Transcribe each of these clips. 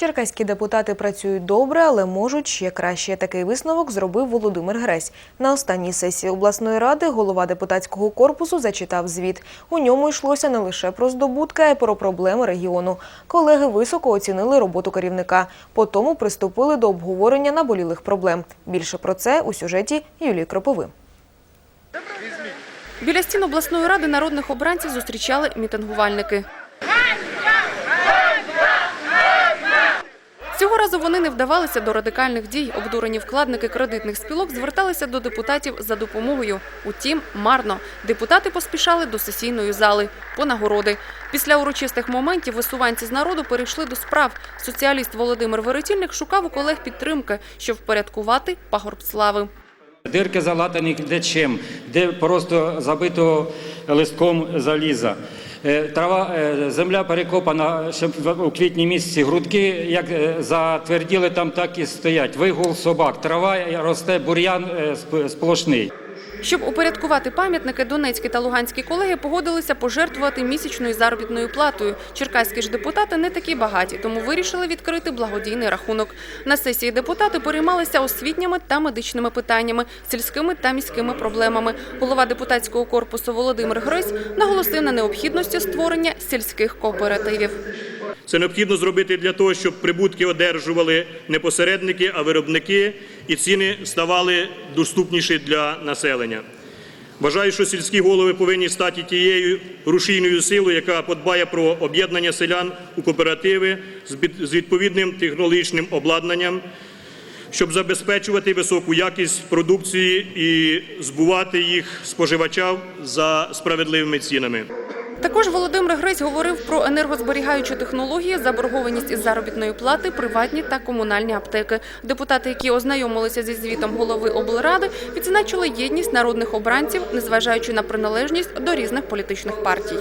Черкаські депутати працюють добре, але можуть ще краще. Такий висновок зробив Володимир Гресь. На останній сесії обласної ради голова депутатського корпусу зачитав звіт. У ньому йшлося не лише про здобутки, а й про проблеми регіону. Колеги високо оцінили роботу керівника. Потому приступили до обговорення наболілих проблем. Більше про це у сюжеті Юлії Кропови. Біля стін обласної ради народних обранців зустрічали мітингувальники. Цього разу вони не вдавалися до радикальних дій. Обдурені вкладники кредитних спілок зверталися до депутатів за допомогою. Утім, марно. Депутати поспішали до сесійної зали по нагороди. Після урочистих моментів висуванці з народу перейшли до справ. Соціаліст Володимир Веретільник шукав у колег підтримки, щоб впорядкувати пагорб слави. Дирки залатані де чим, де просто забито листком заліза. Е, Трава, е, земля перекопана, в- у квітні місяці грудки, як е, затверділи, там так і стоять. Вигул собак, трава росте, бур'ян сплошний. Щоб упорядкувати пам'ятники, донецькі та луганські колеги погодилися пожертвувати місячною заробітною платою. Черкаські ж депутати не такі багаті, тому вирішили відкрити благодійний рахунок. На сесії депутати переймалися освітніми та медичними питаннями, сільськими та міськими проблемами. Голова депутатського корпусу Володимир Грись наголосив на необхідності створення сільських кооперативів. Це необхідно зробити для того, щоб прибутки одержували не посередники, а виробники, і ціни ставали доступніші для населення. Вважаю, що сільські голови повинні стати тією рушійною силою, яка подбає про об'єднання селян у кооперативи з відповідним технологічним обладнанням, щоб забезпечувати високу якість продукції і збувати їх споживачам за справедливими цінами. Також Володимир Гресь говорив про енергозберігаючі технології, заборгованість із заробітної плати, приватні та комунальні аптеки. Депутати, які ознайомилися зі звітом голови облради, відзначили єдність народних обранців, незважаючи на приналежність до різних політичних партій.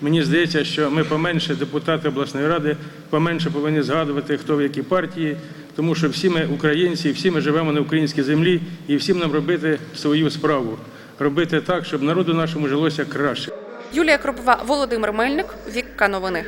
Мені здається, що ми поменше, депутати обласної ради, поменше повинні згадувати, хто в якій партії, тому що всі ми українці, всі ми живемо на українській землі, і всім нам робити свою справу, робити так, щоб народу нашому жилося краще. Юлія Кропова, Володимир Мельник, Вікка Новини.